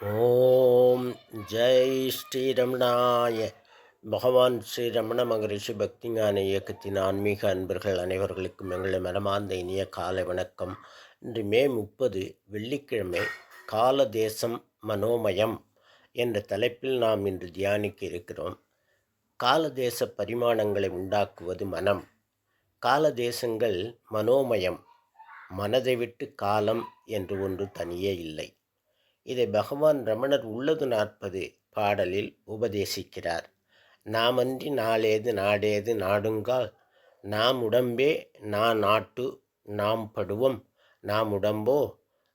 ஓம் ஜெய் ஸ்ரீரமணாய. பகவான் ஸ்ரீரமண மகரிஷி பக்திஞான இயக்கத்தின் ஆன்மீக அன்பர்கள் அனைவர்களுக்கும் எங்களை மனமார்ந்த இனிய காலை வணக்கம். இன்று மே முப்பது வெள்ளிக்கிழமை கால தேசம் மனோமயம் என்ற தலைப்பில் நாம் இன்று தியானிக்க இருக்கிறோம். காலதேச பரிமாணங்களை உண்டாக்குவது மனம். காலதேசங்கள் மனோமயம் மனதை விட்டு காலம் என்று ஒன்று தனியே இல்லை. இதை பகவான் ரமணர் உள்ளது நாற்பது பாடலில் உபதேசிக்கிறார். நாமன்றி நாளேது நாடேது நாடுங்கால் நாம் உடம்பே நான் நாட்டு நாம் படுவோம் நாம் உடம்போ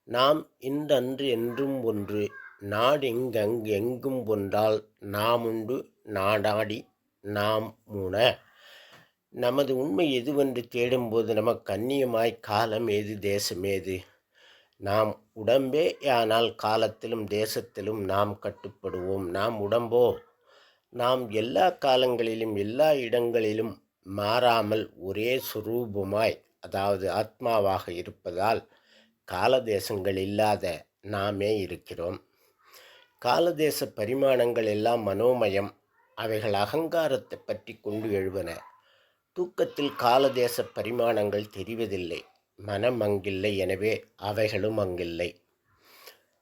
நாம் இன்றன்று என்றும் ஒன்று நாடு நாடெங்கங்கு எங்கும் ஒன்றால் நாம் உண்டு நாடாடி நாம் மூண நமது உண்மை எதுவென்று தேடும்போது நமக்கு கண்ணியமாய் காலம் ஏது தேசம் ஏது? நாம் உடம்பே ஆனால் காலத்திலும் தேசத்திலும் நாம் கட்டுப்படுவோம். நாம் உடம்போ? நாம் எல்லா காலங்களிலும் எல்லா இடங்களிலும் மாறாமல் ஒரே சுரூபமாய் அதாவது ஆத்மாவாக இருப்பதால் காலதேசங்கள் இல்லாத நாமே இருக்கிறோம். காலதேச பரிமாணங்கள் எல்லாம் மனோமயம். அவைகள் அகங்காரத்தை பற்றி கொண்டு எழுவன. தூக்கத்தில் காலதேச பரிமாணங்கள் தெரிவதில்லை. மனம் அங்கில்லை எனவே அவைகளும் அங்கில்லை.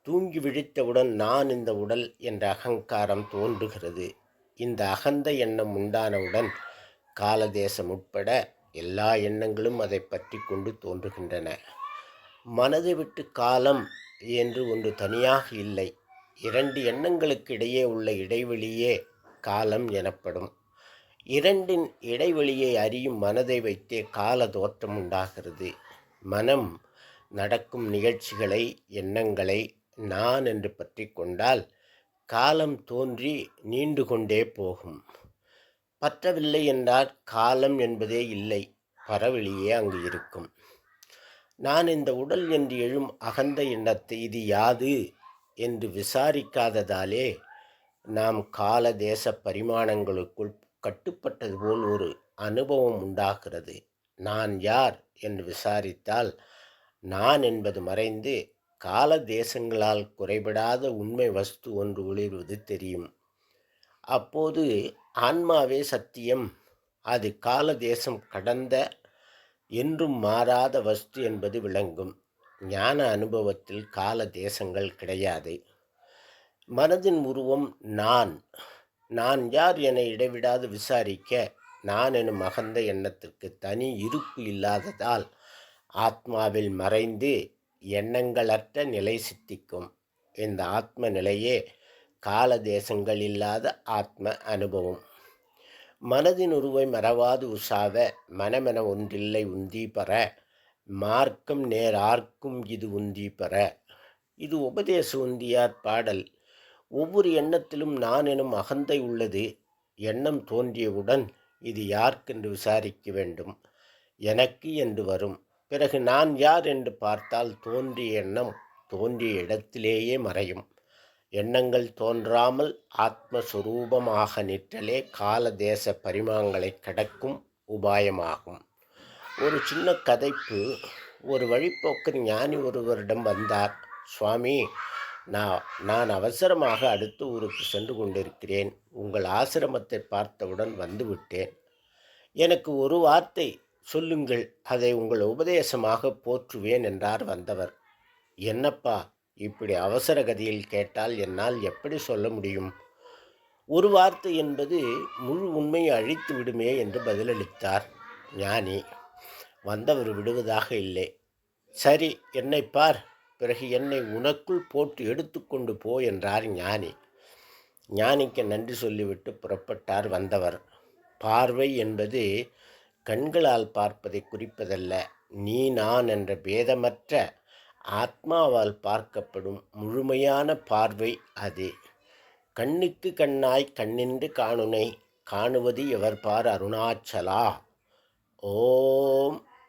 தூங்கி விழித்தவுடன் நான் இந்த உடல் என்ற அகங்காரம் தோன்றுகிறது. இந்த அகந்த எண்ணம் உண்டானவுடன் காலதேசம் உட்பட எல்லா எண்ணங்களும் அதை பற்றி கொண்டு தோன்றுகின்றன. மனதை விட்டு காலம் என்று ஒன்று தனியாக இல்லை. இரண்டு எண்ணங்களுக்கு இடையே உள்ள இடைவெளியே காலம் எனப்படும். இரண்டின் இடைவெளியை அறியும் மனதை வைத்தே கால தோற்றம் உண்டாகிறது. மனம் நடக்கும் நிகழ்ச்சிகளை எண்ணங்களை நான் என்று பற்றி கொண்டால் காலம் தோன்றி நீண்டு கொண்டே போகும். பற்றவில்லை என்றால் காலம் என்பதே இல்லை பரவெளியே அங்கு இருக்கும். நான் இந்த உடல் என்று எழும் அகந்த எண்ணத்தை இது யாது என்று விசாரிக்காததாலே நாம் கால தேச பரிமாணங்களுக்குள் கட்டுப்பட்டது போல் ஒரு அனுபவம் உண்டாகிறது. நான் யார்? என்று விசாரித்தால் நான் என்பது மறைந்து கால தேசங்களால் குறைபடாத உண்மை வஸ்து ஒன்று ஒளிர்வது தெரியும். அப்போது ஆன்மாவே சத்தியம். அது கால தேசம் கடந்த என்றும் மாறாத வஸ்து என்பது விளங்கும். ஞான அனுபவத்தில் கால தேசங்கள் கிடையாது. மனதின் உருவம் நான். நான் யார் என இடைவிடாது விசாரிக்க நான் எனும் அகந்த எண்ணத்திற்கு தனி இருப்பு இல்லாததால் ஆத்மாவில் மறைந்து எண்ணங்களற்ற நிலை சித்திக்கும். இந்த ஆத்ம நிலையே கால தேசங்கள் இல்லாத ஆத்ம அனுபவம். மனதின் உருவை மறவாது உசாவ மனமென ஒன்றில்லை உந்தி பெற மார்க்கம் நேர் ஆர்க்கும் இது உந்தி பெற இது உபதேச உந்தியார் பாடல். ஒவ்வொரு எண்ணத்திலும் நான் எனும் அகந்தை உள்ளது. எண்ணம் தோன்றியவுடன் இது யார்க்கென்று விசாரிக்க வேண்டும்? எனக்கு என்று வரும். பிறகு நான் யார் என்று பார்த்தால் தோன்றிய எண்ணம் தோன்றிய இடத்திலேயே மறையும். எண்ணங்கள் தோன்றாமல் ஆத்மஸ்வரூபமாக நிற்றலே கால தேச பரிமாணங்களை கடக்கும் உபாயமாகும். ஒரு சின்ன கதைப்பு. ஒரு வழிப்போக்கர் ஞானி ஒருவரிடம் வந்தார். சுவாமி நான் நான் அவசரமாக அடுத்த ஊருக்கு சென்று கொண்டிருக்கிறேன். உங்கள் ஆசிரமத்தை பார்த்தவுடன் வந்துவிட்டேன் எனக்கு ஒரு வார்த்தை சொல்லுங்கள். அதை உங்கள் உபதேசமாக போற்றுவேன் என்றார் வந்தவர். என்னப்பா இப்படி அவசர கதியில் கேட்டால் என்னால் எப்படி சொல்ல முடியும்? ஒரு வார்த்தை என்பது முழு உண்மையை அழித்து விடுமே என்று பதிலளித்தார். ஞானி வந்தவர் விடுவதாக இல்லை. சரி என்னை பார். பிறகு என்னை உனக்குள் போட்டு எடுத்துக்கொண்டு போ என்றார் ஞானி. ஞானிக்கு நன்றி சொல்லிவிட்டு புறப்பட்டார் வந்தவர். பார்வை என்பது கண்களால் பார்ப்பதை குறிப்பதல்ல நீ நான் என்ற பேதமற்ற ஆத்மாவால் பார்க்கப்படும் முழுமையான பார்வை அது. கண்ணுக்கு கண்ணாய் கண்ணின்று காணுனை காணுவது எவர் பார் அருணாச்சலா? ஓ